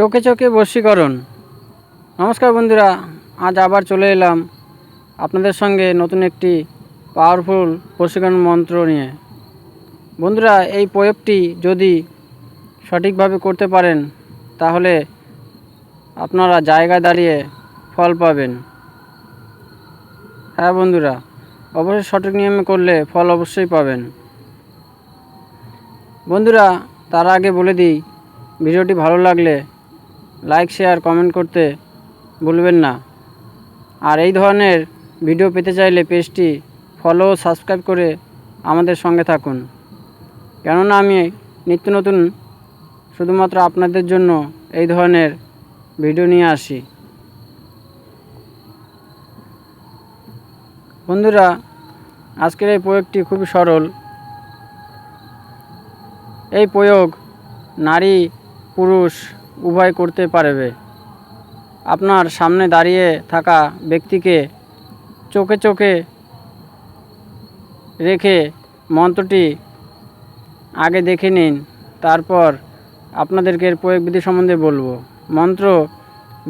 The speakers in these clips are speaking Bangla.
চোখে চোখে বশীকরণ। নমস্কার বন্ধুরা, আজ আবার চলে এলাম আপনাদের সঙ্গে নতুন একটি পাওয়ারফুল বশীকরণ মন্ত্র নিয়ে। বন্ধুরা, এই প্রয়োগটি যদি সঠিকভাবে করতে পারেন, তাহলে আপনারা জায়গায় দাঁড়িয়ে ফল পাবেন। হ্যাঁ বন্ধুরা, অবশ্যই সঠিক নিয়মে করলে ফল অবশ্যই পাবেন। বন্ধুরা, তার আগে বলে দিই, ভিডিওটি ভালো লাগলে লাইক শেয়ার কমেন্ট করতে ভুলবেন না। আর এই ধরনের ভিডিও পেতে চাইলে পেজটি ফলো সাবস্ক্রাইব করে আমাদের সঙ্গে থাকুন। কেননা আমি নিত্য নতুন শুধুমাত্র আপনাদের জন্য এই ধরনের ভিডিও নিয়ে আসি। বন্ধুরা, আজকের এই প্রয়োগটি খুবই সরল। এই প্রয়োগ নারী, পুরুষ উভয় করতে পারবে। আপনার সামনে দাঁড়িয়ে থাকা ব্যক্তিকে চোখে চোখে রেখে মন্ত্রটি আগে দেখে নিন, তারপর আপনাদেরকে এর প্রয়োগ বিধি সম্বন্ধে বলব। মন্ত্র,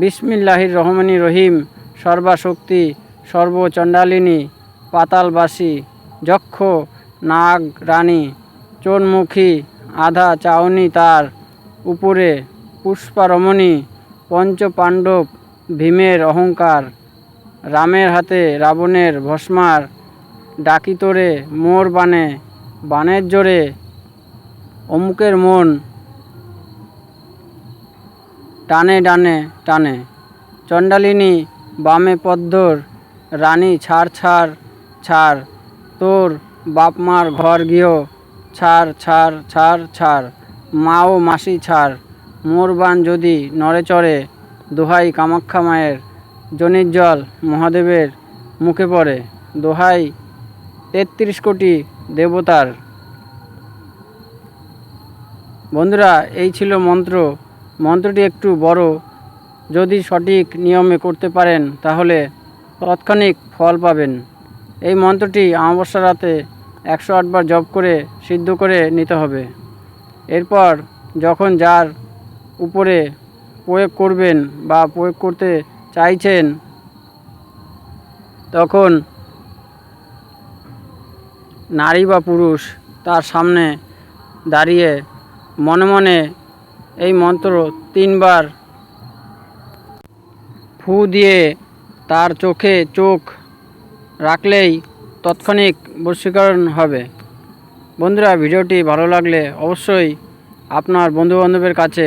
বিসমিল্লাহির রহমানি রহিম সর্বাশক্তি সর্বচণ্ডালিনী, পাতালবাসী, যক্ষ, নাগ, রানী, চোরমুখী, আধা চাউনি তার উপরে পুষ্পারমণী, পঞ্চপাণ্ডব, ভীমের অহংকার, রামের হাতে রাবণের ভস্মার, ডাকিতরে মোর বানে বানের জোরে অমুকের মন টানে ডানে টানে। চণ্ডালিনী বামে পদ্মর, রানী ছাড় ছাড় ছাড়, তোর বাপ মার ঘর গৃহ ছাড় ছাড় ছাড় ছাড়, মা ও মাসি ছাড়। মোর বান যদি নড়ে চড়ে দোহাই কামাখ্যা মায়ের, জনির জল মহাদেবের মুখে পড়ে, দোহাই তেত্রিশ কোটি দেবতার। বন্ধুরা, এই ছিল মন্ত্র। মন্ত্রটি একটু বড়। যদি সঠিক নিয়মে করতে পারেন, তাহলে তৎক্ষণিক ফল পাবেন। এই মন্ত্রটি অমাবস্যা রাতে একশো আটবার জপ করে, সিদ্ধ করে নিতে হবে। এরপর যখন যার উপরে প্রয়োগ করবেন বা প্রয়োগ করতে চাইছেন, তখন নারী বা পুরুষ তার সামনে দাঁড়িয়ে মনে মনে এই মন্ত্র তিনবার ফু দিয়ে তার চোখে চোখ রাখলেই তৎক্ষণিক বশীকরণ হবে। বন্ধুরা, ভিডিওটি ভালো লাগলে অবশ্যই আপনার বন্ধুবান্ধবের কাছে